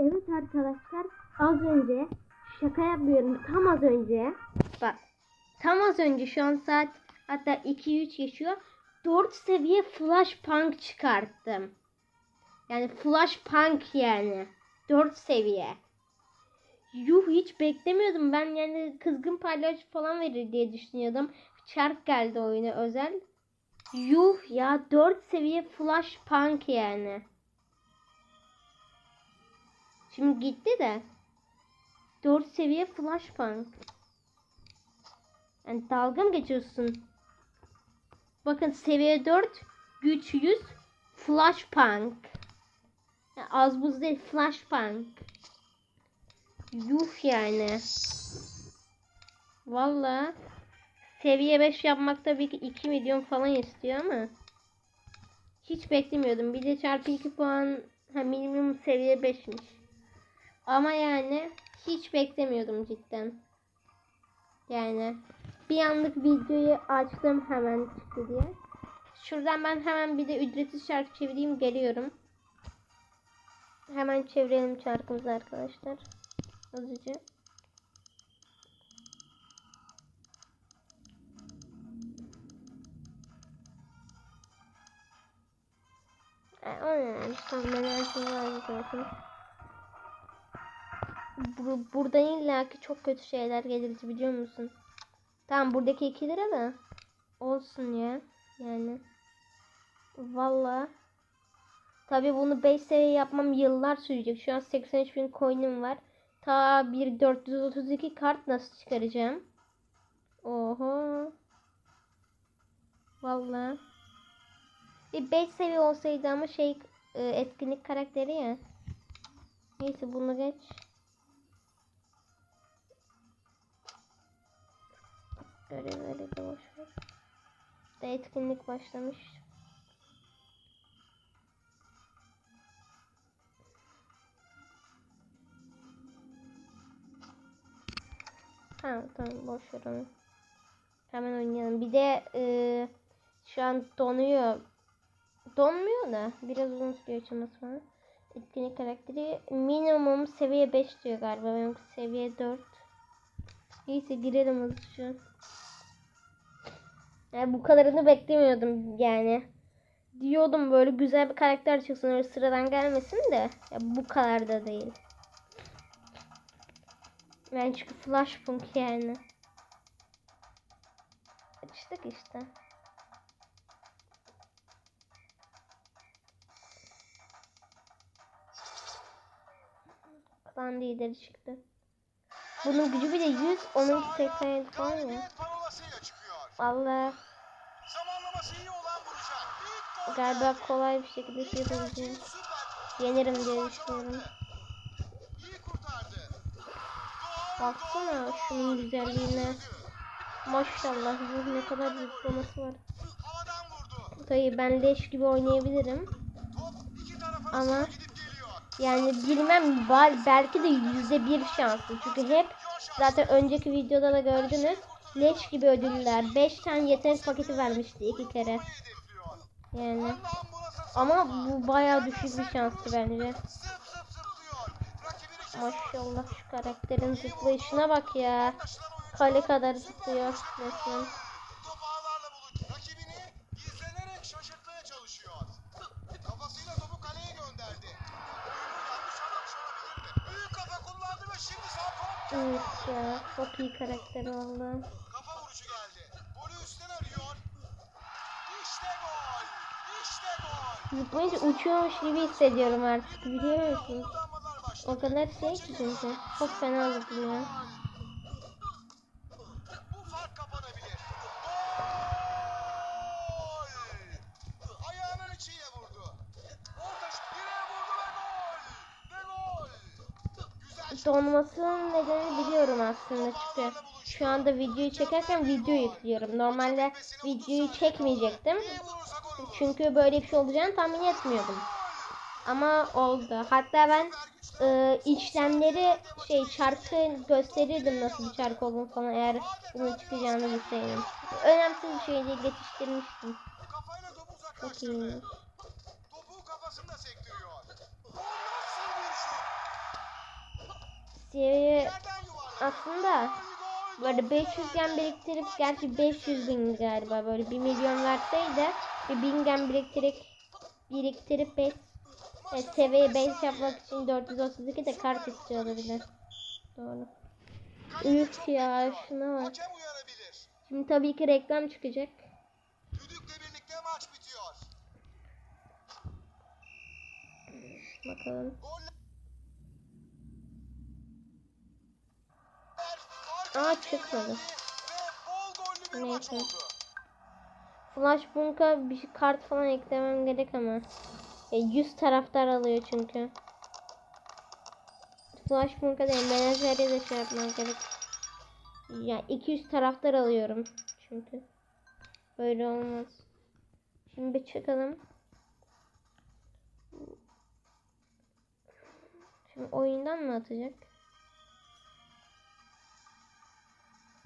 Evet arkadaşlar az önce şaka yapmıyorum tam az önce bak tam az önce şu an saat hatta 2-3 geçiyor 4 seviye flash punk çıkarttım. Yani flash punk yani 4 seviye. Yuh hiç beklemiyordum ben yani kızgın palyaço falan verir diye düşünüyordum. Çark geldi oyuna özel. Yuh ya 4 seviye flash punk yani. Şimdi gitti de. 4 seviye flash punk. Yani dalga mı geçiyorsun? Bakın seviye 4 güç 100 flash punk. Yani az buz değil flash punk. Yuh yani. Valla seviye 5 yapmak tabii ki 2 milyon falan istiyor ama hiç beklemiyordum. Bir de çarpı 2 puan ha, minimum seviye 5'miş. Ama yani hiç beklemiyordum cidden. Yani bir anlık videoyu açtım hemen çıktı diye. Şuradan ben hemen bir de ücretsiz şarkı çevireyim geliyorum. Hemen çevirelim şarkımızı arkadaşlar. Hızlıca. E, o ne? Tamam ben her şeyi var zaten. Bu, buradan illaki çok kötü şeyler gelir biliyor musun? Tamam buradaki 2 lira da olsun ya. Yani. Valla. Tabi bunu 5 seviye yapmam yıllar sürecek. Şu an 83 bin coin'im var. Ta bir 432 kart nasıl çıkaracağım? Oho. Valla. Bir 5 seviye olsaydı ama şey e, etkinlik karakteri ya. Neyse bunu geç. Görevleri de boş ver. Da etkinlik başlamış. Ha tamam boş ver onu. Hemen oynayalım. Bir de e, şu an donuyor. Donmuyor da biraz uzun sürüyor açılması falan. Etkinlik karakteri minimum seviye 5 diyor galiba. Benim seviye 4. Neyse girelim hızlıca. Yani bu kadarını beklemiyordum yani. Diyordum böyle güzel bir karakter çıksın öyle sıradan gelmesin de. Ya bu kadar da değil. Ben çünkü Flashpunk yani. Açtık işte. Klan lideri çıktı. Bunun gücü bir de 100, onun 87 falan ya. Gol galiba kolay bir şekilde şey yapabileceğim. Yenirim diye düşünüyorum. Baksana şunun güzelliğine. Maşallah bu ne kadar zıplaması var. Dayı ben leş gibi oynayabilirim. Ama yani bilmem bal- belki de yüzde bir şanslı. Çünkü hep zaten önceki videoda da gördünüz. Leş gibi ödüller. 5 tane yetenek paketi vermişti iki kere. Yani. Ama bu bayağı düşük bir şanstı bence. Maşallah şu karakterin zıplayışına bak ya. Kale kadar zıplıyor resmen. Evet ya çok iyi karakter valla. Kafa vuruşu geldi. Golü üstten arıyor. İşte gol. İşte gol. Zıplayınca uçuyormuş gibi hissediyorum artık biliyor musunuz? O kadar şey ki çünkü. Çok fena zıplıyor. Bu fark kapanabilir. Gol! Ayağının içiyle vurdu. Orta şut direğe vurdu ve gol! Ve gol! Güzel şut. Donmasının nedeni biliyorum aslında çünkü şu anda videoyu çekerken video yüklüyorum. Normalde videoyu çekmeyecektim. Çünkü böyle bir şey olacağını tahmin etmiyordum. Ama oldu. Hatta ben e, işlemleri şey çarkı gösterirdim nasıl bir çark olduğunu falan eğer bunun çıkacağını bilseydim. Önemsiz bir şey diye geçiştirmiştim. Çok iyiymiş. Seviye aslında böyle gol. 500 gen biriktirip gerçi 500 bin galiba böyle 1 milyon verseydi bir 1000 gen biriktirip biriktirip 5 e, seviye 5 yapmak için 432 de kart istiyordu bir de. Doğru. Üf ya şuna bak. Şimdi tabii ki reklam çıkacak. Bakalım. Aa, çıkmadı. Neyse. oldu. Flashbank'a bir kart falan eklemem gerek ama. Ya 100 taraftar alıyor çünkü. Flashbank'a değil menajere de şey yapmam gerek. Ya 200 taraftar alıyorum çünkü. Böyle olmaz. Şimdi bir çıkalım. Şimdi oyundan mı atacak?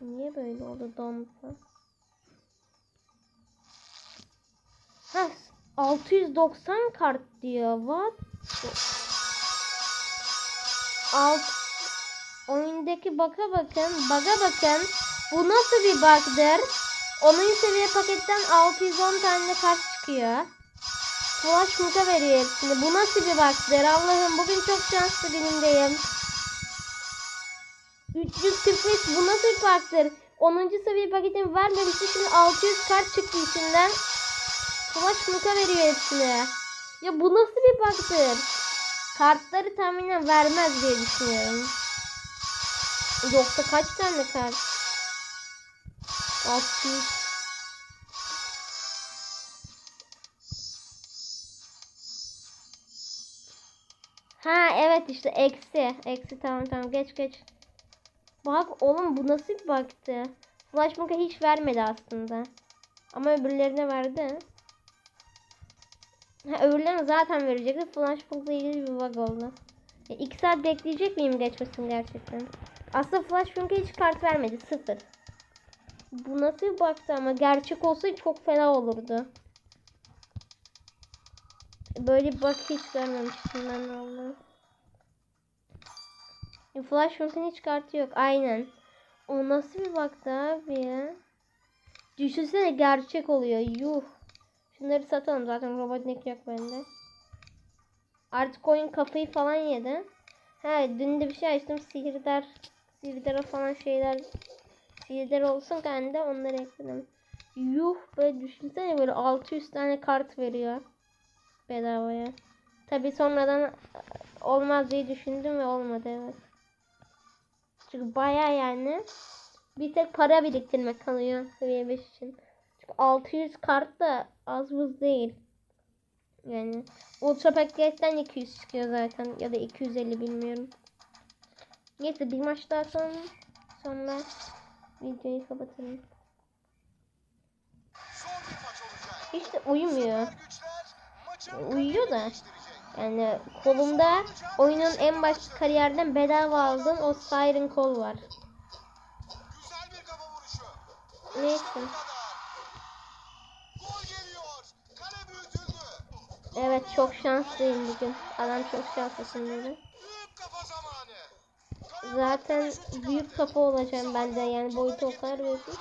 Niye böyle oldu dondu? Ha 690 kart diyor. What? Alt oyundaki baka bakın, baga bakın. Bu nasıl bir bug'dır? 10. seviye paketten 610 tane kart çıkıyor. Flash muka veriyor hepsini. Bu nasıl bir bug'dır? Allah'ım bugün çok şanslı günümdeyim. 345 bu nasıl bug'dır? 10. seviye paketin vermemişti. Şimdi 600 kart çıktı içinden. Savaş muka veriyor hepsine. Ya bu nasıl bir bug'dır? Kartları tahminen vermez diye düşünüyorum. Yoksa kaç tane kart? 600. Ha evet işte eksi. Eksi tamam tamam geç geç. Bak oğlum bu nasıl bir bug'tı? Flash Monk'a hiç vermedi aslında. Ama öbürlerine verdi. Ha, öbürlerine zaten verecekti. Flashbank'la ilgili bir bug oldu. Ya, iki saat bekleyecek miyim geçmesin gerçekten? Aslında Flashbank'a hiç kart vermedi. Sıfır. Bu nasıl bir bug'tı ama gerçek olsaydı çok fena olurdu. Böyle bir bug hiç görmemiştim ben valla. Flashbank'ın hiç kartı yok. Aynen. O nasıl bir bug'tı abi ya? Düşünsene gerçek oluyor. Yuh. Şunları satalım zaten Robotnik yok bende. Artık oyun kafayı falan yedi. He dün de bir şey açtım sihirdar. Sihirdar falan şeyler. Sihirdar olsun ben de onları ekledim. Yuh böyle düşünsene böyle 600 tane kart veriyor. Bedavaya. Tabi sonradan e, olmaz diye düşündüm ve olmadı evet. Çünkü baya yani bir tek para biriktirmek kalıyor seviye 5 için. Çünkü 600 kart da az buz değil. Yani ultra paketten 200 çıkıyor zaten ya da 250 bilmiyorum. Neyse bir maç daha sonra sonra videoyu olacak. Hiç uyumuyor. Uyuyor da. Yani kolumda oyunun en baş kariyerden bedava aldığım o Siren Call var. Neyse. Evet çok şanslıyım bugün. Adam çok zamanı. Kale Zaten büyük kafa olacağım ben de yani boyutu o kadar büyük.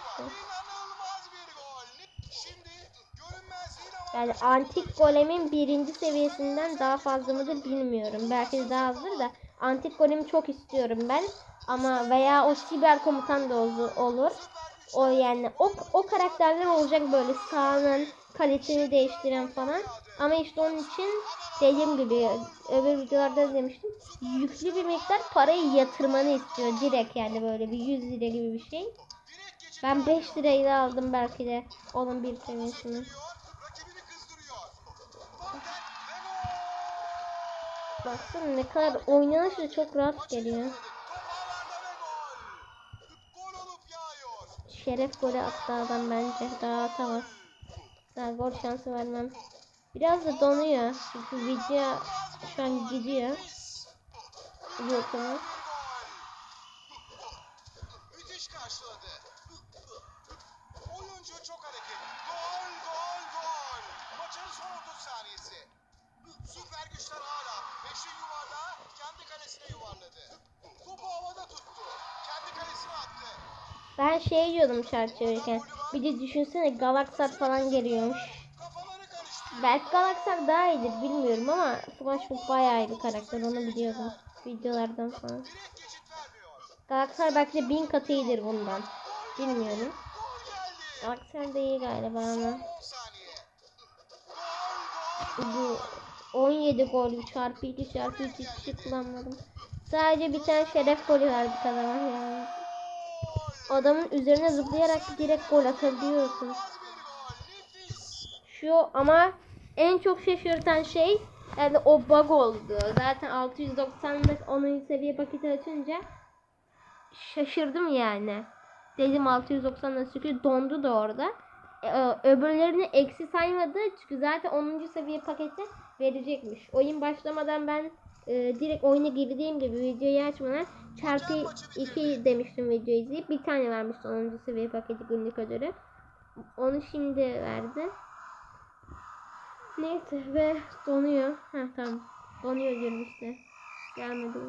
Yani antik golemin birinci seviyesinden daha fazla mıdır bilmiyorum. Belki daha azdır da antik golemi çok istiyorum ben. Ama veya o siber komutan da olur. O yani o, o karakterler olacak böyle sahanın kalitesini değiştiren falan. Ama işte onun için dediğim gibi öbür videolarda da demiştim. Yüklü bir miktar parayı yatırmanı istiyor direkt yani böyle bir 100 lira gibi bir şey. Ben 5 lirayla aldım belki de onun bir seviyesini. geliyor. Rakibini kızdırıyor. Van Dijk ve gol. Baksana ne kadar oynanışı da çok rahat geliyor. Şeref golü attı adam bence. Daha atamaz. Daha gol şansı vermem. Biraz da donuyor. Çünkü video şu an gidiyor. Müthiş karşıladı. Oyuncu çok hareketli. Gol, gol, gol. Maçın son 30 saniyesi. Süper güçler hala. Beşin yuvarlağı kendi kalesine yuvarladı. Topu havada tuttu. Kendi kalesine attı. Ben şey diyordum şarkı çevirirken. Bir de düşünsene Galaxar falan geliyormuş. Belki Galaxar daha iyidir bilmiyorum ama Flashpoint bayağı iyi bir karakter onu biliyordum. Videolardan falan. Galaxar belki de bin katı iyidir bundan. Bilmiyorum. Galaxar da iyi galiba ama. 10 saniye. Gol gol. Bu 17 gol çarpı 2 çarpı 2 kişi kullanmadım. Sadece bir tane şeref golü verdik adama yani. Adamın üzerine zıplayarak direkt gol atabiliyorsun. Şu ama en çok şaşırtan şey yani o bug oldu. Zaten 690'lık 10. seviye paketi açınca şaşırdım yani. Dedim 690'da çünkü dondu da orada. E, ö- öbürlerini eksi saymadı çünkü zaten 10. seviye paketi verecekmiş. Oyun başlamadan ben e, direkt oyuna girdiğim gibi videoyu açmadan çarpı 2 demiştim videoyu izleyip bir tane vermişti 10. seviye paketi günlük ödülü. Onu şimdi verdi. Neyse ve donuyor. Ha tamam. Donuyor diyorum işte. Gelmedi?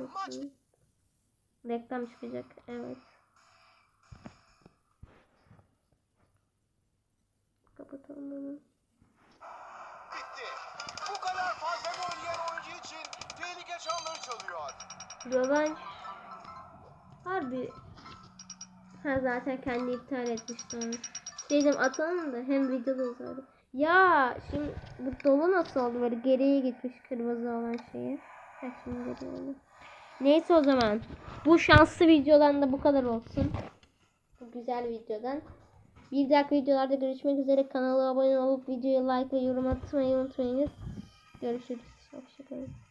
Reklam çıkacak. Evet. Kapatalım bunu. Fazla gol yiyen oyuncu için tehlike çanları çalıyor. Rövanş. Harbi. Ha zaten kendi iptal etmişti onu. Dedim atalım da hem videoda uzardı. Ya şimdi bu dolu nasıl oldu böyle geriye gitmiş kırmızı olan şeyi. Ha şimdi geri oldu. Neyse o zaman. Bu şanslı videodan da bu kadar olsun. Bu güzel videodan. Bir dahaki videolarda görüşmek üzere. Kanala abone olup videoyu like ve yorum atmayı unutmayınız. Görüşürüz. Hoşçakalın.